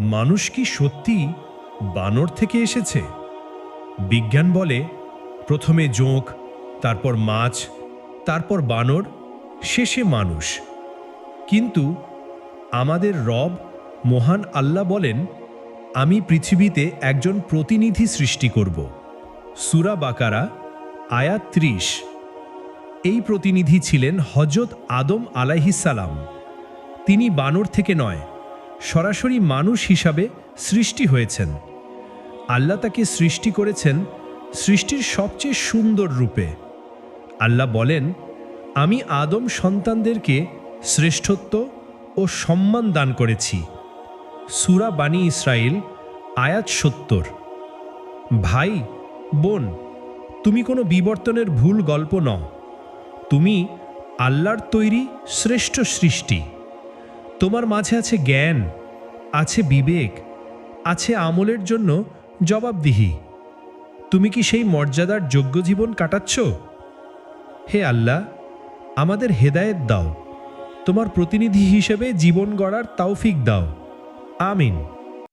মানুষ কি সত্যি বানর থেকে এসেছে? বিজ্ঞান বলে, প্রথমে জোঁক, তারপর মাছ, তারপর বানর, শেষে মানুষ। কিন্তু আমাদের রব, মহান আল্লাহ বলেন, আমি পৃথিবীতে একজন প্রতিনিধি সৃষ্টি করব। সুরা বাকারা, আয়াত ত্রিশ। এই প্রতিনিধি ছিলেন হজরত আদম আলাইহিসালাম তিনি বানর থেকে নয় সরাসরি মানুষ হিসাবে সৃষ্টি হয়েছেন। আল্লাহ তাকে সৃষ্টি করেছেন সৃষ্টির সবচেয়ে সুন্দর রূপে। আল্লাহ বলেন, আমি আদম সন্তানদেরকে শ্রেষ্ঠত্ব ও সম্মান দান করেছি। সুরা বানী ইসরায়েল আয়াত সত্তর। ভাই, বোন, তুমি কোনো বিবর্তনের ভুল গল্প নও। তুমি আল্লাহর তৈরি শ্রেষ্ঠ সৃষ্টি। তোমার মাঝে আছে জ্ঞান, আছে বিবেক, আছে আমলের জন্য জবাবদিহি। তুমি কি সেই মর্যাদার যোগ্য জীবন কাটাচ্ছ? হে আল্লাহ, আমাদের হেদায়েত দাও। তোমার প্রতিনিধি হিসেবে জীবন গড়ার তাওফিক দাও। আমিন।